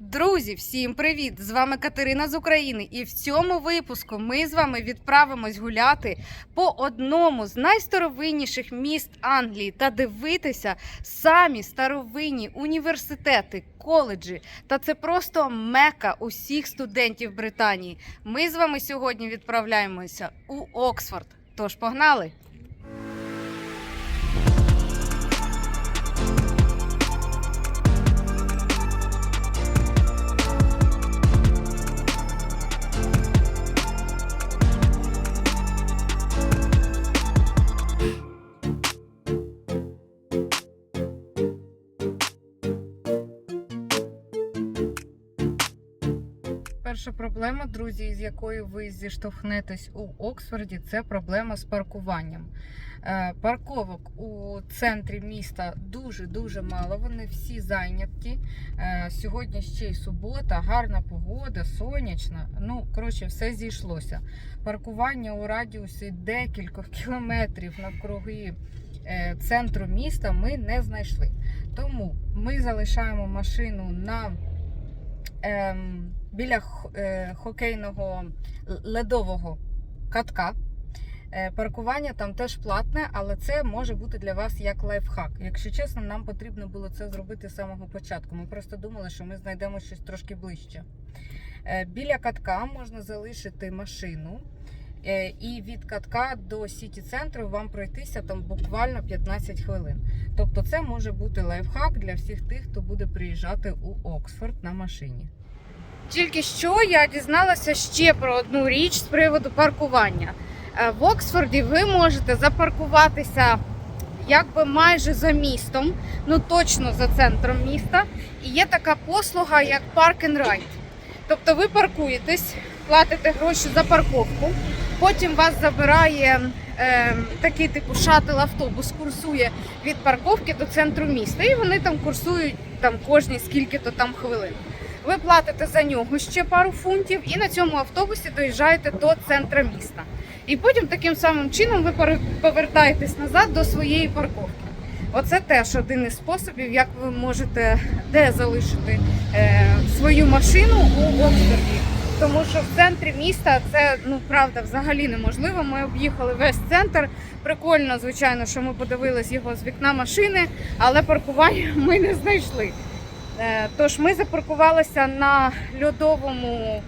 Друзі, всім привіт! З вами Катерина з України, і в цьому випуску ми з вами відправимось гуляти по одному з найстаровинніших міст Англії та дивитися самі старовинні університети, коледжі. Та це просто мека усіх студентів Британії. Ми з вами сьогодні відправляємося у Оксфорд. Тож погнали! Перша проблема, друзі, з якою ви зіштовхнетесь у Оксфорді, це проблема з паркуванням. Е, Парковок у центрі міста дуже дуже мало. Вони всі зайняті. Е, Сьогодні ще й субота, гарна погода, сонячна. Ну, коротше, все зійшлося. Паркування у радіусі декількох кілометрів навкруги е, центру міста ми не знайшли. Тому ми залишаємо машину на ем, біля е, хокейного ледового катка. Е, Паркування там теж платне, але це може бути для вас як лайфхак. Якщо чесно, нам потрібно було це зробити з самого початку. Ми просто думали, що ми знайдемо щось трошки ближче. Е, Біля катка можна залишити машину, і від катка до сіті центру вам пройтися там буквально 15 хвилин. Тобто, це може бути лайфхак для всіх тих, хто буде приїжджати у Оксфорд на машині. Тільки що я дізналася ще про одну річ з приводу паркування. Е, В Оксфорді ви можете запаркуватися якби майже за містом, ну точно за центром міста. І є така послуга, як Park and Ride. Тобто ви паркуєтесь, платите гроші за парковку, потім вас забирає е, такий типу шатл-автобус, курсує від парковки до центру міста. І вони там курсують там кожні скільки-то там хвилин. Ви платите за нього ще пару фунтів, і на цьому автобусі доїжджаєте до центра міста. І потім таким самим чином ви повертаєтесь назад до своєї парковки. Оце теж один із способів, як ви можете де залишити е, свою машину у Оксфорді. Тому що в центрі міста це ну правда взагалі неможливо. Ми об'їхали весь центр. Прикольно, звичайно, що ми подивились його з вікна машини, але паркування ми не знайшли. Е, Тож ми запаркувалися на льодовому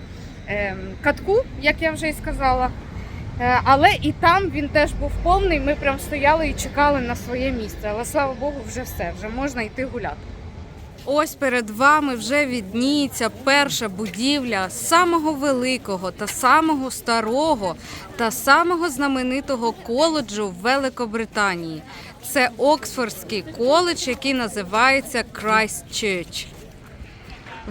ем, катку, як я вже і сказала. Е, Але і там він теж був повний. Ми прям стояли і чекали на своє місце. Але слава Богу, вже все, вже можна йти гуляти. Ось перед вами вже відніється перша будівля самого великого та самого старого та самого знаменитого коледжу в Великобританії. Це Оксфордський коледж, який називається Christ Church.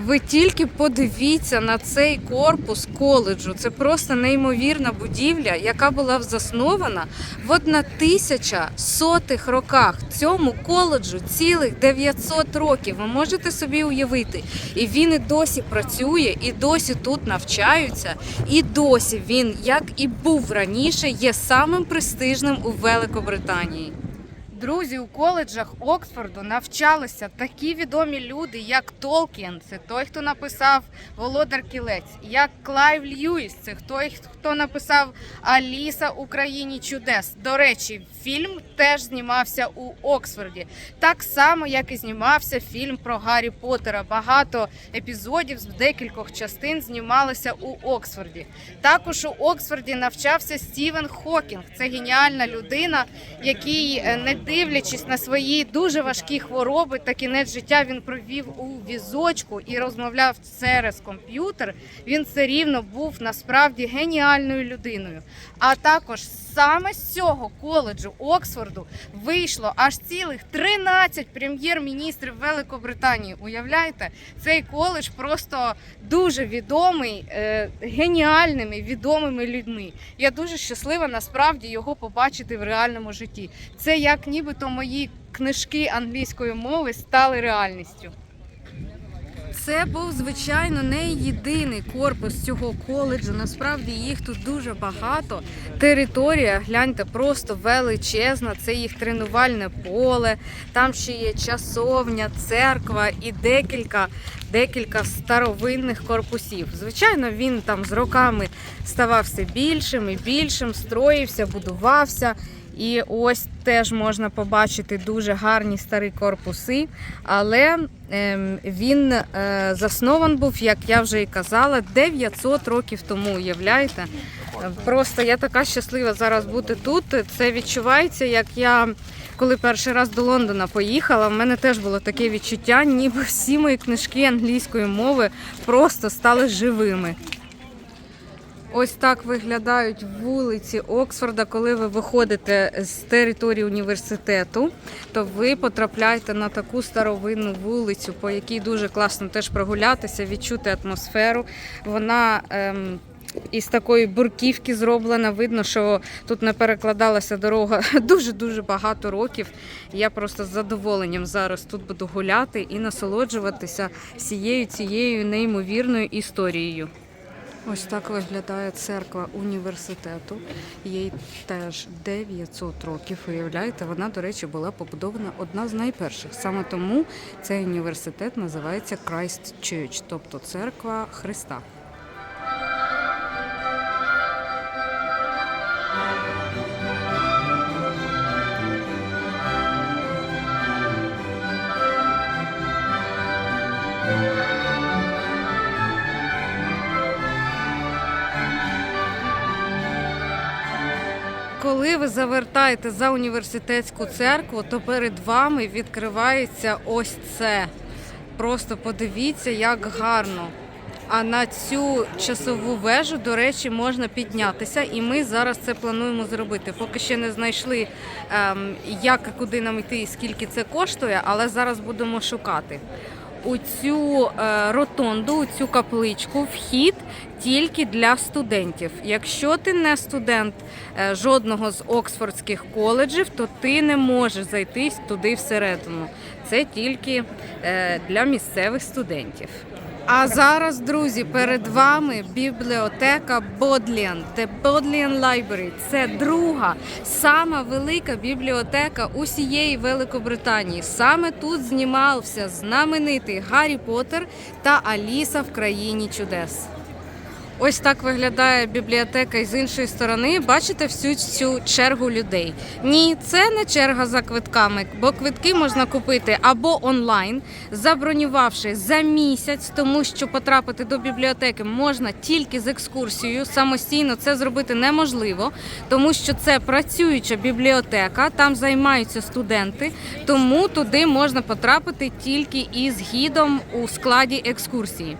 Ви тільки подивіться на цей корпус коледжу. Це просто неймовірна будівля, яка була заснована в 1100-х роках. Цьому коледжу цілих 900 років. Ви можете собі уявити. І він і досі працює, і досі тут навчаються, і досі він, як і був раніше, є самим престижним у Великобританії. Друзі, у коледжах Оксфорду навчалися такі відомі люди, як Толкін, це той, хто написав Володар Кілець, як Клайв Льюіс, це той, хто написав Аліса у країні чудес. До речі, фільм теж знімався у Оксфорді, так само, як і знімався фільм про Гаррі Поттера. Багато епізодів з декількох частин знімалися у Оксфорді. Також у Оксфорді навчався Стівен Хокінг. Це геніальна людина, який, е, не дивлячись на свої дуже важкі хвороби та кінець життя, він провів у візочку і розмовляв через комп'ютер. Він все рівно був насправді геніальною людиною. А також саме з цього коледжу Оксфорду вийшло аж цілих 13 прем'єр-міністрів Великобританії. Уявляєте, цей коледж просто дуже відомий е, геніальними відомими людьми. Я дуже щаслива насправді його побачити в реальному житті. Це як нібито мої книжки англійської мови стали реальністю. це був, звичайно, не єдиний корпус цього коледжу. Насправді їх тут дуже багато. Територія, гляньте, просто величезна. Це їх тренувальне поле. Там ще є часовня, церква і декілька, декілька старовинних корпусів. Звичайно, він там з роками ставав все більшим і більшим, строївся, будувався. І ось теж можна побачити дуже гарні старі корпуси, але ем, він е, заснований був, як я вже і казала, 900 років тому. Уявляєте? Просто я така щаслива зараз бути тут. Це відчувається, як я коли перший раз до Лондона поїхала. В мене теж було таке відчуття, ніби всі мої книжки англійської мови просто стали живими. Ось так виглядають вулиці Оксфорда, коли ви виходите з території університету, то ви потрапляєте на таку старовинну вулицю, по якій дуже класно теж прогулятися, відчути атмосферу. Вона ем, із такої бурківки зроблена. Видно, що тут не перекладалася дорога дуже дуже багато років. Я просто з задоволенням зараз тут буду гуляти і насолоджуватися всією цією неймовірною історією. Ось так виглядає церква університету. Їй теж 900 років. Уявляєте, вона, до речі, була побудована одна з найперших. Саме тому цей університет називається Christ Church, тобто церква Христа. Коли ви завертаєте за університетську церкву, то перед вами відкривається ось це. Просто подивіться, як гарно. А на цю часову вежу, до речі, можна піднятися, і ми зараз це плануємо зробити. Поки ще не знайшли, ем, як і куди нам йти і скільки це коштує, але зараз будемо шукати. У цю е, ротонду, у цю капличку вхід тільки для студентів. Якщо ти не студент е, жодного з оксфордських коледжів, то ти не можеш зайти туди всередину. Це тільки е, для місцевих студентів. А зараз, друзі, перед вами бібліотека Бодлін The Bodleian Library. Це друга, сама велика бібліотека усієї Великобританії. Саме тут знімався знаменитий Гаррі Поттер та Аліса в країні чудес. Ось так виглядає бібліотека і з іншої сторони. Бачите всю цю чергу людей. Ні, це не черга за квитками, бо квитки можна купити або онлайн, забронювавши за місяць, тому що потрапити до бібліотеки можна тільки з екскурсією. Самостійно це зробити неможливо, тому що це працююча бібліотека, там займаються студенти, тому туди можна потрапити тільки із гідом у складі екскурсії.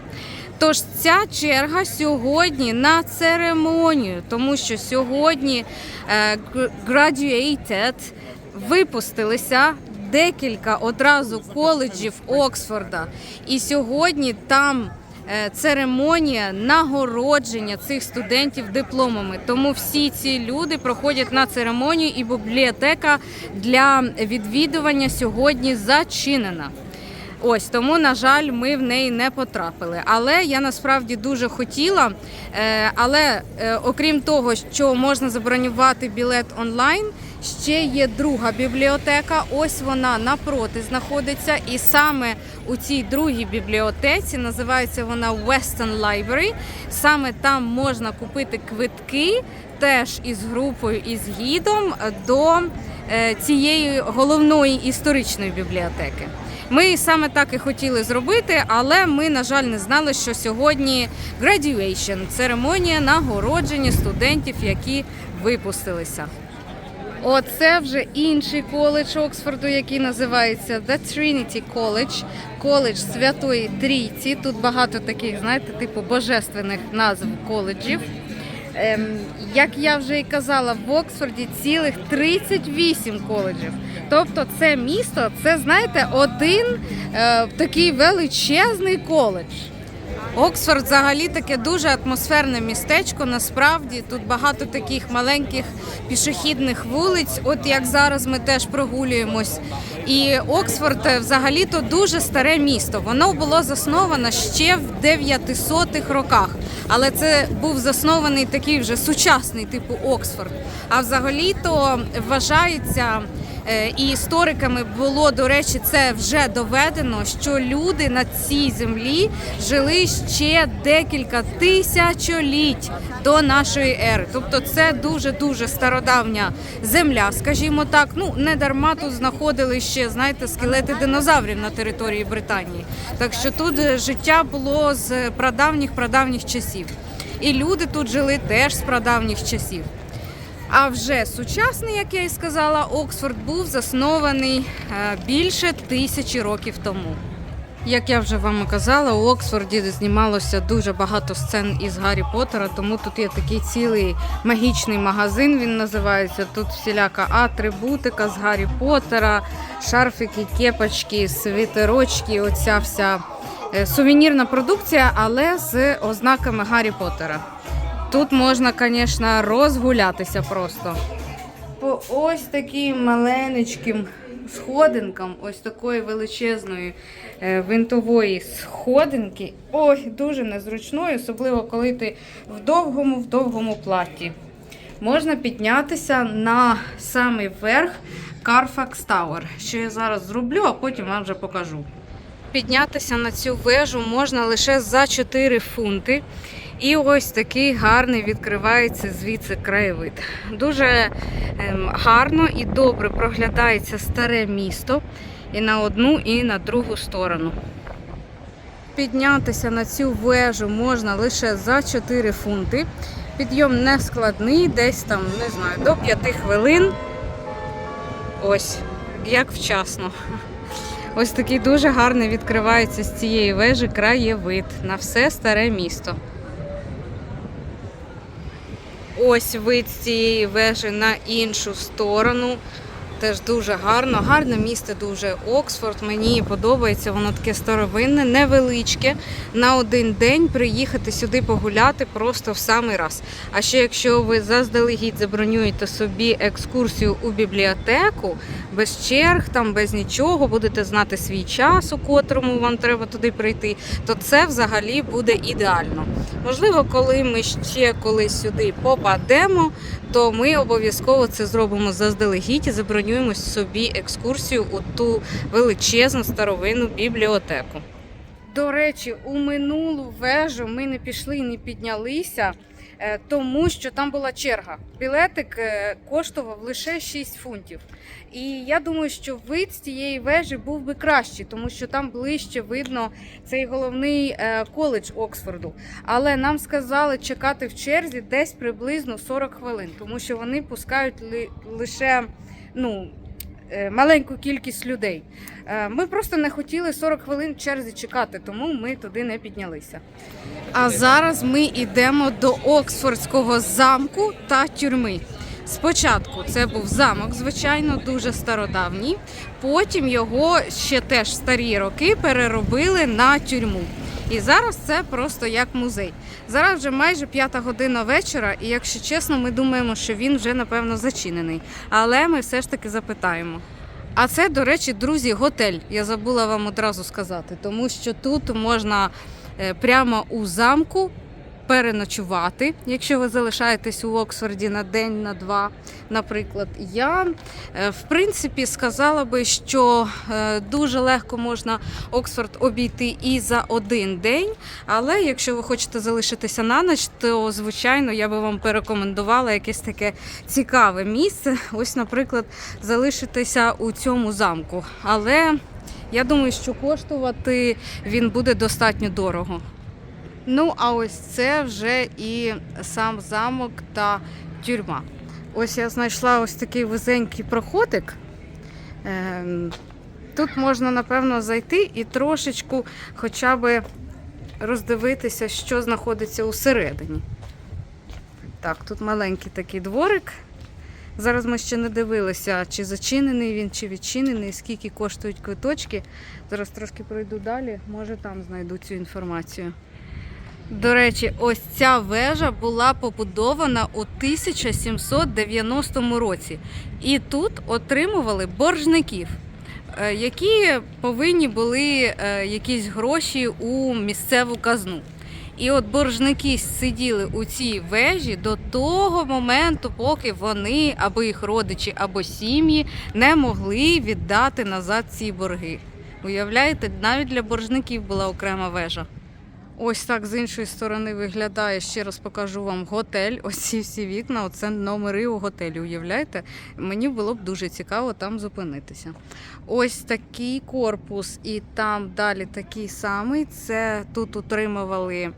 Тож ця черга сьогодні на церемонію, тому що сьогодні е, graduated випустилися декілька одразу коледжів Оксфорда. І сьогодні там е, церемонія нагородження цих студентів дипломами. Тому всі ці люди проходять на церемонію, і бібліотека для відвідування сьогодні зачинена. Ось тому, на жаль, ми в неї не потрапили. Але я насправді дуже хотіла. Е, Але е, окрім того, що можна забронювати білет онлайн, ще є друга бібліотека. Ось вона напроти знаходиться. І саме у цій другій бібліотеці називається вона Western Library. Саме там можна купити квитки теж із групою із гідом до е, цієї головної історичної бібліотеки. Ми саме так і хотіли зробити, але ми, на жаль, не знали, що сьогодні graduation – церемонія нагородження студентів, які випустилися. Оце вже інший коледж Оксфорду, який називається The Trinity College, коледж Святої Трійці. Тут багато таких, знаєте, типу божественних назв коледжів. Ем, як я вже і казала, в Оксфорді цілих 38 коледжів. Тобто, це місто, це знаєте, один е, такий величезний коледж. Оксфорд взагалі таке дуже атмосферне містечко. Насправді тут багато таких маленьких пішохідних вулиць. От як зараз ми теж прогулюємось. І Оксфорд е, взагалі то дуже старе місто. Воно було засновано ще в 900-х роках. Але це був заснований такий вже сучасний типу Оксфорд. А взагалі то вважається. Е, І істориками було, до речі, це вже доведено, що люди на цій землі жили ще декілька тисячоліть до нашої ери. Тобто це дуже-дуже стародавня земля, скажімо так. Ну, не дарма тут знаходили ще, знаєте, скелети динозаврів на території Британії. Так що тут е, життя було з прадавніх-прадавніх часів. І люди тут жили теж з прадавніх часів. А вже сучасний, як я і сказала, Оксфорд був заснований е, більше тисячі років тому. Як я вже вам казала, у Оксфорді знімалося дуже багато сцен із Гаррі Поттера, тому тут є такий цілий магічний магазин. Він називається. Тут всіляка атрибутика з Гаррі Поттера, шарфики, кепочки, світерочки, оця вся е, сувенірна продукція, але з ознаками Гаррі Поттера. Тут можна, звісно, розгулятися просто. По ось таким маленьким сходинкам, ось такої величезної е, винтової сходинки. Ой, дуже незручною, особливо коли ти в довгому, в довгому платі. Можна піднятися на самий верх Carfax Tower, що я зараз зроблю, а потім вам вже покажу. Піднятися на цю вежу можна лише за 4 фунти. І ось такий гарний відкривається звідси краєвид. Дуже ем, гарно і добре проглядається старе місто і на одну, і на другу сторону. Піднятися на цю вежу можна лише за 4 фунти. Підйом не складний, десь там, не знаю, до 5 хвилин. Ось, як вчасно. Ось такий дуже гарний відкривається з цієї вежі краєвид на все старе місто. Ось вид з цієї вежі на іншу сторону. Теж дуже гарно. Гарне місто дуже Оксфорд. Мені подобається, воно таке старовинне, невеличке. На один день приїхати сюди погуляти просто в самий раз. А ще якщо ви заздалегідь забронюєте собі екскурсію у бібліотеку, без черг, там без нічого, будете знати свій час, у котрому вам треба туди прийти, то це взагалі буде ідеально. Можливо, коли ми ще колись сюди попадемо, то ми обов'язково це зробимо заздалегідь і забронюємо собі екскурсію у ту величезну старовинну бібліотеку. До речі, у минулу вежу ми не пішли і не піднялися, тому що там була черга. Білетик е, коштував лише 6 фунтів. І я думаю, що вид з цієї вежі був би кращий, тому що там ближче видно цей головний е, коледж Оксфорду. Але нам сказали чекати в черзі десь приблизно 40 хвилин, тому що вони пускають лише ну, е, маленьку кількість людей. Е, Ми просто не хотіли 40 хвилин в черзі чекати, тому ми туди не піднялися. А зараз ми йдемо до Оксфордського замку та тюрми. Спочатку це був замок, звичайно, дуже стародавній. Потім його ще теж старі роки переробили на тюрму. І зараз це просто як музей. Зараз вже майже п'ята година вечора, і якщо чесно, ми думаємо, що він вже напевно зачинений. Але ми все ж таки запитаємо. А це, до речі, друзі, готель. Я забула вам одразу сказати, тому що тут можна е, прямо у замку переночувати, якщо ви залишаєтесь у Оксфорді на день, на два, наприклад. Я, е, в принципі, сказала би, що е, дуже легко можна Оксфорд обійти і за один день. Але якщо ви хочете залишитися на ніч, то звичайно я би вам порекомендувала якесь таке цікаве місце. Ось, наприклад, залишитися у цьому замку. Але я думаю, що коштувати він буде достатньо дорого. Ну, а ось це вже і сам замок та тюрма. Ось я знайшла ось такий вузенький проходик. Ем, Тут можна, напевно, зайти і трошечку хоча б роздивитися, що знаходиться усередині. Так, тут маленький такий дворик. Зараз ми ще не дивилися, чи зачинений він, чи відчинений, скільки коштують квиточки. Зараз трошки пройду далі, може там знайду цю інформацію. До речі, ось ця вежа була побудована у 1790 році. І тут отримували боржників, е, які повинні були е, якісь гроші у місцеву казну. І от боржники сиділи у цій вежі до того моменту, поки вони або їх родичі, або сім'ї не могли віддати назад ці борги. Уявляєте, навіть для боржників була окрема вежа. Ось так з іншої сторони виглядає. Ще раз покажу вам готель. Ось ці всі вікна. Оце номери у готелі. Уявляєте? Мені було б дуже цікаво там зупинитися. Ось такий корпус, і там далі такий самий. Це тут утримували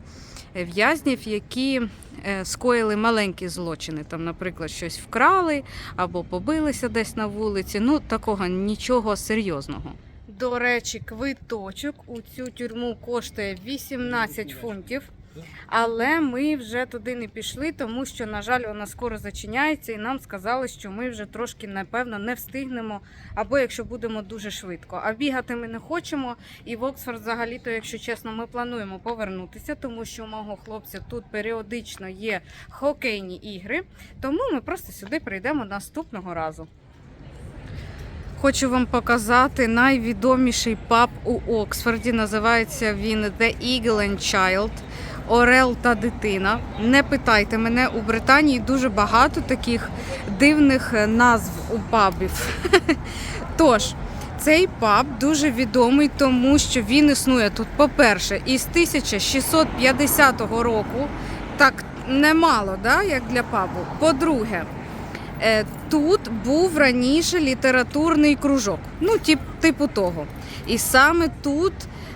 в'язнів, які е, скоїли маленькі злочини. Там, наприклад, щось вкрали або побилися десь на вулиці. Ну, такого нічого серйозного. До речі, квиточок у цю тюрму коштує 18 фунтів. Але ми вже туди не пішли, тому що, на жаль, вона скоро зачиняється, і нам сказали, що ми вже трошки, напевно, не встигнемо, або якщо будемо дуже швидко. А бігати ми не хочемо. І в Оксфорд, взагалі-то, якщо чесно, ми плануємо повернутися, тому що у мого хлопця тут періодично є хокейні ігри. Тому ми просто сюди прийдемо наступного разу. Хочу вам показати найвідоміший паб у Оксфорді. Називається він The Eagle and Child. Орел та дитина. Не питайте мене, у Британії дуже багато таких дивних е, назв у пабів. Тож, цей паб дуже відомий, тому що він існує тут, по-перше, із 1650 року. Так немало, да, як для пабу. По-друге, Тут був раніше літературний кружок, ну, тип, типу того. І саме тут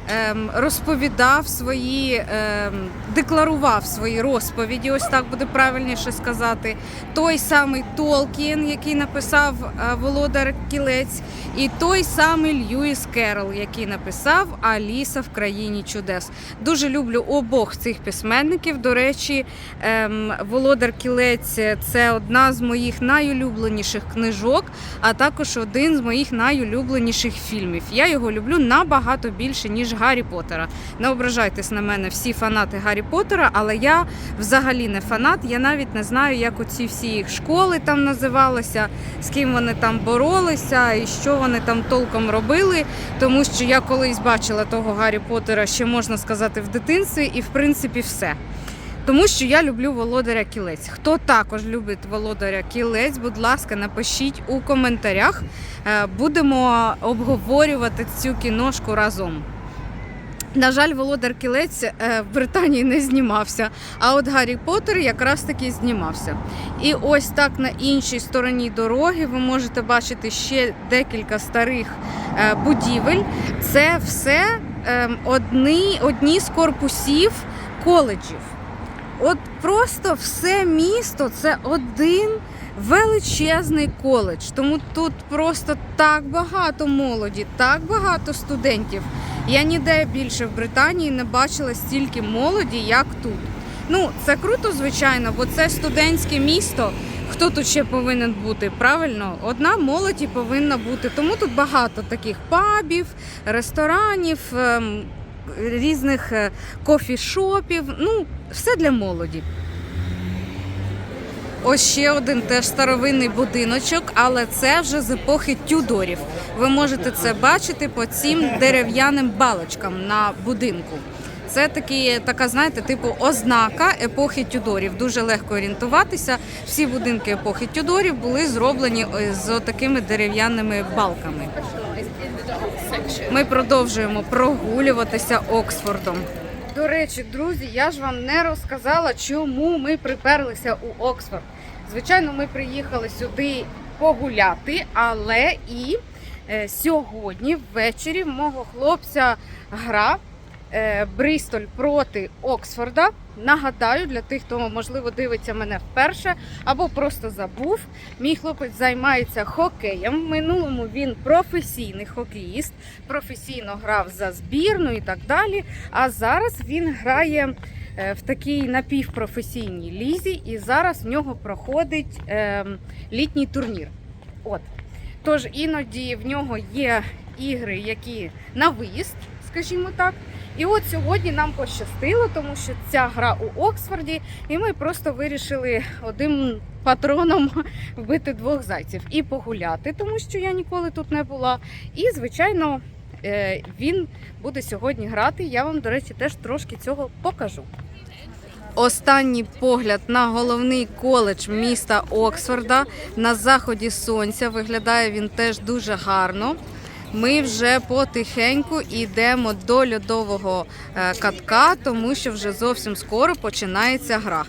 ем, розповідав свої, ем, декларував свої розповіді, ось так буде правильніше сказати. Той самий Толкін, який написав е, Володар Кілець, і той самий Льюіс Керол, який написав Аліса в країні чудес. Дуже люблю обох цих письменників. До речі, ем, Володар Кілець це одна з моїх найулюбленіших книжок, а також один з моїх найулюбленіших фільмів. Я його люблю набагато більше, ніж Гаррі Поттера. Не ображайтесь на мене всі фанати Гаррі Поттера, але я взагалі не фанат. Я навіть не знаю, як оці всі їх школи там називалися, з ким вони там боролися і що вони там толком робили. Тому що я колись бачила того Гаррі Поттера, ще можна сказати, в дитинстві, і в принципі все. Тому що я люблю володаря кілець. Хто також любить володаря кілець, будь ласка, напишіть у коментарях. Е, Будемо обговорювати цю кіношку разом. На жаль, володар кілець е, в Британії не знімався, а от Гаррі Поттер якраз таки знімався. І ось так на іншій стороні дороги ви можете бачити ще декілька старих е, будівель. Це все ем, одні, одні з корпусів коледжів. От просто все місто це один величезний коледж. Тому тут просто так багато молоді, так багато студентів. Я ніде більше в Британії не бачила стільки молоді, як тут. Ну, це круто, звичайно, бо це студентське місто. Хто тут ще повинен бути? Правильно, одна молодь і повинна бути. Тому тут багато таких пабів, ресторанів, ем, різних е, кофішопів. Ну, все для молоді. Ось ще один теж старовинний будиночок, але це вже з епохи Тюдорів. Ви можете це бачити по цим дерев'яним балочкам на будинку. Це такі, така, знаєте, типу ознака епохи Тюдорів. Дуже легко орієнтуватися. Всі будинки епохи Тюдорів були зроблені е, з такими дерев'яними балками. Ми продовжуємо прогулюватися Оксфордом. До речі, друзі, я ж вам не розказала, чому ми приперлися у Оксфорд. Звичайно, ми приїхали сюди погуляти, але і е, сьогодні ввечері в мого хлопця гра Бристоль проти Оксфорда. Нагадаю, для тих, хто можливо дивиться мене вперше або просто забув. Мій хлопець займається хокеєм. В минулому він професійний хокеїст, професійно грав за збірну і так далі. А зараз він грає е, в такій напівпрофесійній лізі, і зараз в нього проходить е, літній турнір. От. Тож іноді в нього є ігри, які на виїзд, скажімо так. І от сьогодні нам пощастило, тому що ця гра у Оксфорді, і ми просто вирішили одним патроном вбити двох зайців і погуляти, тому що я ніколи тут не була. І, звичайно, е, він буде сьогодні грати. Я вам, до речі, теж трошки цього покажу. Останній погляд на головний коледж міста Оксфорда на заході сонця. Виглядає він теж дуже гарно. Ми вже потихеньку йдемо до льодового е, катка, тому що вже зовсім скоро починається гра.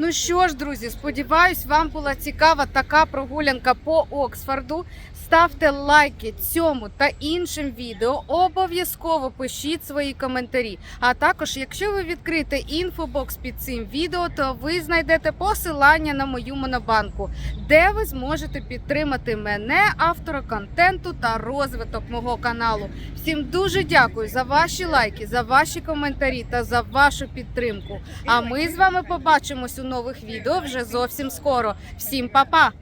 Ну що ж, друзі, сподіваюсь, вам була цікава така прогулянка по Оксфорду. Ставте лайки цьому та іншим відео. Обов'язково пишіть свої коментарі. А також, якщо ви відкрите інфобокс під цим відео, то ви знайдете посилання на мою монобанку, де ви зможете підтримати мене, автора контенту та розвиток мого каналу. Всім дуже дякую за ваші лайки, за ваші коментарі та за вашу підтримку. А ми з вами побачимось у нових відео вже зовсім скоро. Всім па-па!